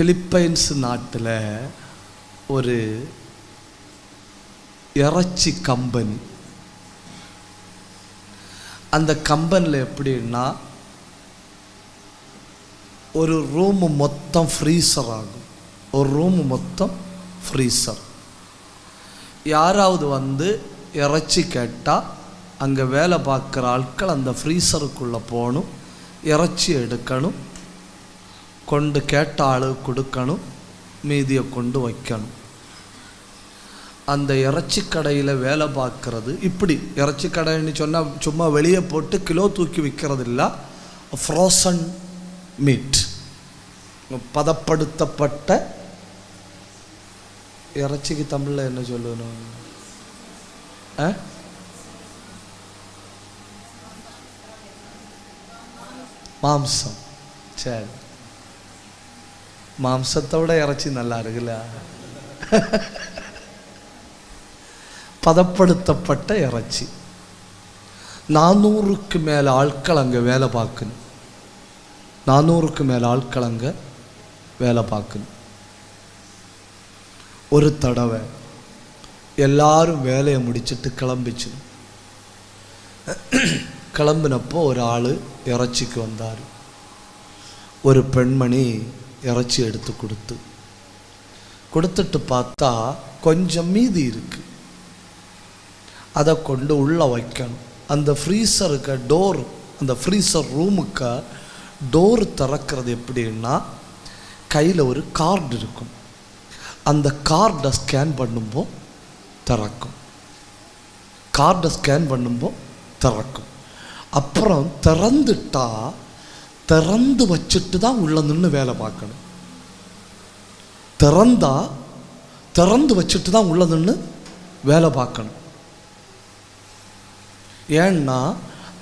Philippines நாட்டில் ஒரு இறைச்சி கம்பெனி. அந்த கம்பெனியில் எப்படின்னா ஒரு ரூமு மொத்தம் ஃப்ரீசர் ஆகும். ஒரு ரூமு மொத்தம் ஃப்ரீசர் யாராவது வந்து இறைச்சி கேட்டால் அங்கே வேலை பார்க்குற ஆட்கள் அந்த ஃப்ரீசருக்குள்ளே போகணும் இறைச்சி எடுக்கணும் கொண்டு கேட்ட ஆளுக்கு கொடுக்கணும் மீதியை கொண்டு வைக்கணும். அந்த இறைச்சி கடையில் வேலை பார்க்கறது இப்படி. இறைச்சி கடைன்னு சொன்னால் சும்மா வெளியே போட்டு கிலோ தூக்கி விற்கிறது இல்லை ஃப்ரோசன் மீட் பதப்படுத்தப்பட்ட இறைச்சிக்கு தமிழில் என்ன சொல்லணும்? ஆ? மாம்சம். சரி. மாம்சத்தோட இறைச்சி நல்லா இருக்குல்ல பதப்படுத்தப்பட்ட இறைச்சி நானூறுக்கு மேலே ஆட்கள் அங்கே வேலை பார்க்கணும் நானூறுக்கு மேலே ஆட்கள் அங்கே வேலை பார்க்கணும் ஒரு தடவை எல்லாரும் வேலையை முடிச்சிட்டு கிளம்பிச்சு கிளம்பினப்போ ஒரு ஆள் இறைச்சிக்கு வந்தார் ஒரு பெண்மணி இறைச்சி எடுத்து கொடுத்து. கொடுத்துட்டு பார்த்தா கொஞ்சம் மீதி இருக்கு. அதை கொண்டு உள்ளே வைக்கணும். அந்த ஃப்ரீசருக்கு டோர் அந்த ஃப்ரீசர் ரூமுக்கு டோர் திறக்கிறது எப்படின்னா கையில் ஒரு கார்டு இருக்கும். அந்த கார்டை ஸ்கேன் பண்ணும்போ திறக்கும். கார்டை ஸ்கேன் பண்ணும்போ திறக்கும். அப்புறம் திறந்துட்டா திறந்து வச்சுட்டு தான் உள்ளே நின்று வேலை பார்க்கணும். திறந்தா திறந்து வச்சுட்டு தான் உள்ள நின்று வேலை பார்க்கணும். ஏன்னா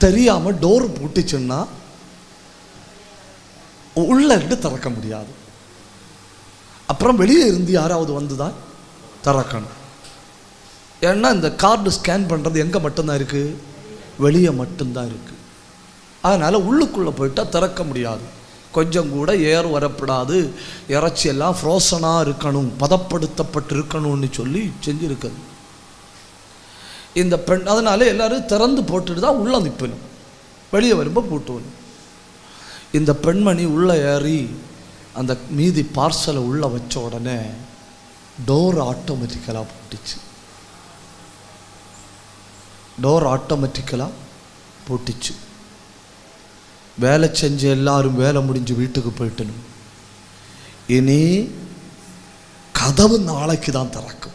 தெரியாமல் டோர் பூட்டிச்சுன்னா உள்ளே இருந்து திறக்க முடியாது. அப்புறம் வெளியே இருந்து யாராவது வந்து தான் திறக்கணும். ஏன்னா இந்த கார்டு ஸ்கேன் பண்ணுறது எங்கே மட்டும்தான் இருக்குது வெளியே மட்டும்தான் இருக்குது அதனால் உள்ளுக்குள்ளே போயிட்டால் திறக்க முடியாது. கொஞ்சம் கூட ஏர் வரப்படாது. இறைச்சி எல்லாம் ஃப்ரோசனாக இருக்கணும் பதப்படுத்தப்பட்டு இருக்கணும்னு சொல்லி செஞ்சுருக்குது இந்த பெண் அதனால எல்லாரும் திறந்து போட்டுட்டு தான் உள்ளே நிற்பணும் வெளியே வரும்போது பூட்டுவணும் இந்த பெண்மணி உள்ளே ஏறி அந்த மீதி பார்சலை உள்ளே வச்ச உடனே டோர் ஆட்டோமேட்டிக்கலாக பூட்டிச்சு. டோர் ஆட்டோமேட்டிக்கலாக பூட்டிச்சு. வேலை செஞ்ச எல்லாரும் வேலை முடிஞ்சு வீட்டுக்கு போயிட்டணும் இனி கதவு நாளைக்கு தான் திறக்கும்.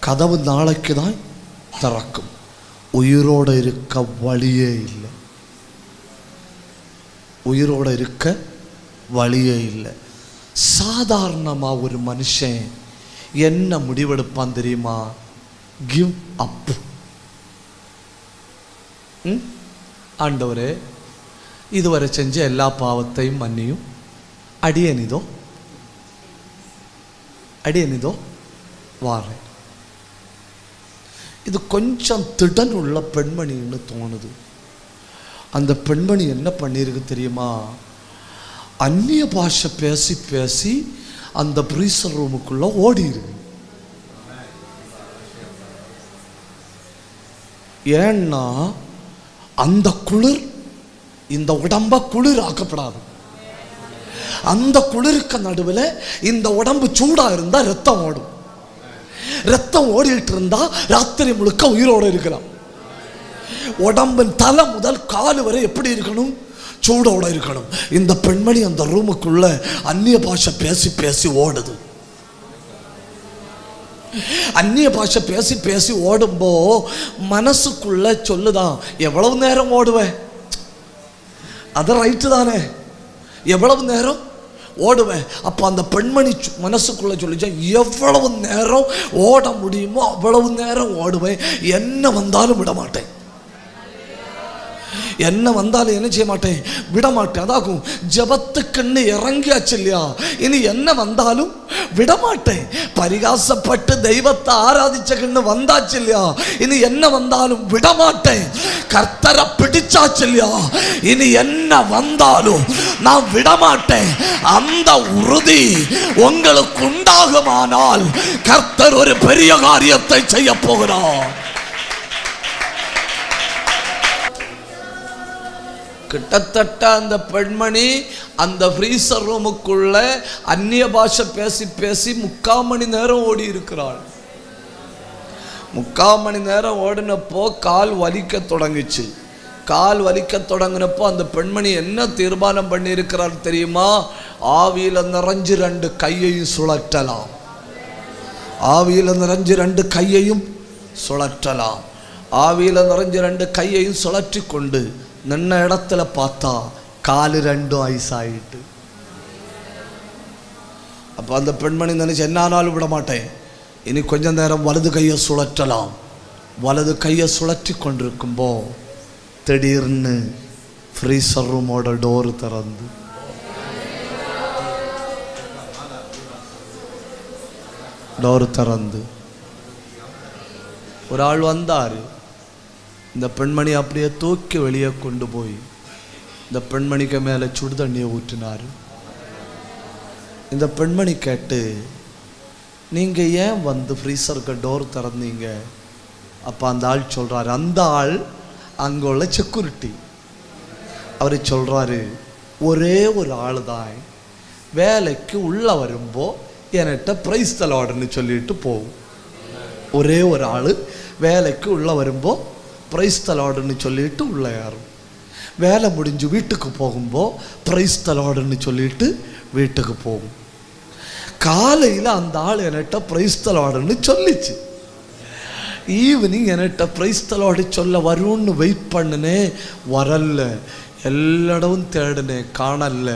கதவு நாளைக்கு தான் திறக்கும். உயிரோடு இருக்க வழியே இல்லை. உயிரோடு இருக்க வழியே இல்லை. சாதாரணமாக ஒரு மனுஷன் என்ன முடிவெடுப்பான் தெரியுமா? கிவ் அப் ம்? ஆண்டவரே இதுவரை செஞ்ச எல்லா பாவத்தையும் மன்னியும். அடியனிதோ அடியனிதோ வாரேன். இது கொஞ்சம் திடன் உள்ள பெண்மணின்னு தோணுது. அந்த பெண்மணி என்ன பண்ணியிருக்கு தெரியுமா? அந்நிய பாஷை பேசி பேசி அந்த ப்ரீசர் ரூமுக்குள்ளே ஓடி இருக்கு ஏன்னா அந்த குளிர் இந்த உடம்ப குளிர் ஆக்கப்படாது அந்த குளிருக்கு நடுவில் இந்த உடம்பு சூடா இருந்தா ரத்தம் ஓடும். ரத்தம் ஓடிட்டு இருந்தா ராத்திரி முழுக்க உயிரோடு இருக்கலாம். உடம்பின் தலை முதல் கால் வரை எப்படி இருக்கணும்? சூடோட இருக்கணும். இந்த பெண்மணி அந்த ரூமுக்குள்ள அந்நிய பாஷை பேசி பேசி ஓடுது. அந்நிய பாஷை பேசி பேசி ஓடும்போ மனசுக்குள்ள சொல்லுதான் எவ்வளவு நேரம் ஓடுவேன் அது ரைட்டு தானே. எவ்வளவு நேரம் ஓடுவேன் அப்போ அந்த பெண்மணி சு- மனசுக்குள்ள சொல்லிச்சா எவ்வளவு நேரம் ஓட முடியுமோ அவ்வளவு நேரம் ஓடுவேன் என்ன வந்தாலும் விட மாட்டேன் என்ன வந்தாலும் என்ன செய்ய மாட்டேன்? விட மாட்டேன் அதாகும். ஜபத்துக்குன்னு இறங்கியாச்சு இல்லையா? இனி என்ன வந்தாலும் விட மாட்டேன் பரிகாசப்பட்டு தெய்வத்தை ஆராதிச்சக்குன்னு வந்தாச்சு இல்லையா? இனி என்ன வந்தாலும் விட மாட்டேன் கர்த்தரை பிடிச்சாச்சு இல்லையா? இனி என்ன வந்தாலும் நான் விட மாட்டேன் அந்த உறுதி உங்களுக்கு உண்டாகுமானால் கர்த்தர் ஒரு பெரிய காரியத்தை செய்ய போகிறார். கிட்டத்தட்ட அந்த பெண்மணி அந்த ஃப்ரீசர் ரூமுக்குள்ள அந்நிய பாஷை பேசி பேசி முக்கால் மணி நேரம் ஓடி இருக்கிறாள். முக்கால் மணி நேரம் ஓடினப்போ கால் வலிக்க தொடங்குச்சு. கால் வலிக்க தொடங்கினப்போ அந்த பெண்மணி என்ன தீர்மானம் பண்ணியிருக்கிறார் தெரியுமா? ஆவியில் நிறைஞ்சு ரெண்டு கையையும் சுழற்றலாம். ஆவியில் நிறைஞ்சு ரெண்டு கையையும் சுழற்றலாம். ஆவியில் நிறைஞ்சு ரெண்டு கையையும் சுழற்றி கொண்டு நின்ன இடத்துல பார்த்தா காலு ரெண்டும் ஐஸ் ஆகிட்டு அப்போ அந்த பெண்மணி நினைச்சு என்னானாலும் விட மாட்டேன். இனி கொஞ்ச நேரம் வலது கையை சுழற்றலாம். வலது கையை சுழற்றி கொண்டிருக்கும்போ திடீர்னு ஃப்ரீசர் ரூமோட டோர் திறந்து. டோர் திறந்து. ஒரு ஆள் வந்தார். இந்த பெண்மணி அப்படியே தூக்கி வெளியே கொண்டு போய் இந்த பெண்மணிக்கு மேலே சுடு தண்ணியை ஊற்றினார். இந்த பெண்மணி கேட்டு நீங்கள் ஏன் வந்து ஃப்ரீசருக்கு டோர் திறந்தீங்க? அப்போ அந்த ஆள் சொல்கிறாரு அந்த ஆள் அங்கே உள்ள செக்யூரிட்டி அவர் சொல்கிறாரு ஒரே ஒரு ஆள் தான் வேலைக்கு உள்ளே வரும்போ என்கிட்ட ப்ரைஸ் தலாடுன்னு சொல்லிட்டு போகும் ஒரே ஒரு ஆள் வேலைக்கு உள்ளே வரும்போது ப்ரைஸ் தலாடுன்னு சொல்லிட்டு உள்ளே ஏறும். வேலை முடிஞ்சு வீட்டுக்கு போகும்போது ப்ரைஸ் தலாடுன்னு சொல்லிட்டு வீட்டுக்கு போகும். காலையில் அந்த ஆள் என்கிட்ட ப்ரைஸ் தலாடுன்னு சொல்லிச்சு. ஈவினிங் என்கிட்ட ப்ரைஸ் தலாடு சொல்ல வரும்னு வெயிட் பண்ணினேன் வரல எல்லாடவும் தேடினேன் காணல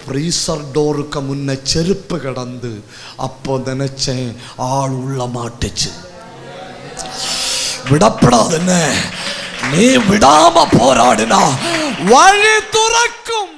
ஃப்ரீசர் டோருக்கு முன்ன செருப்பு கிடந்து அப்போ நினச்சேன் ஆள் உள்ள மாட்டுச்சு. விடப்படாதுன்னு? நீ விடாம போராடினா வழி துறக்கும்.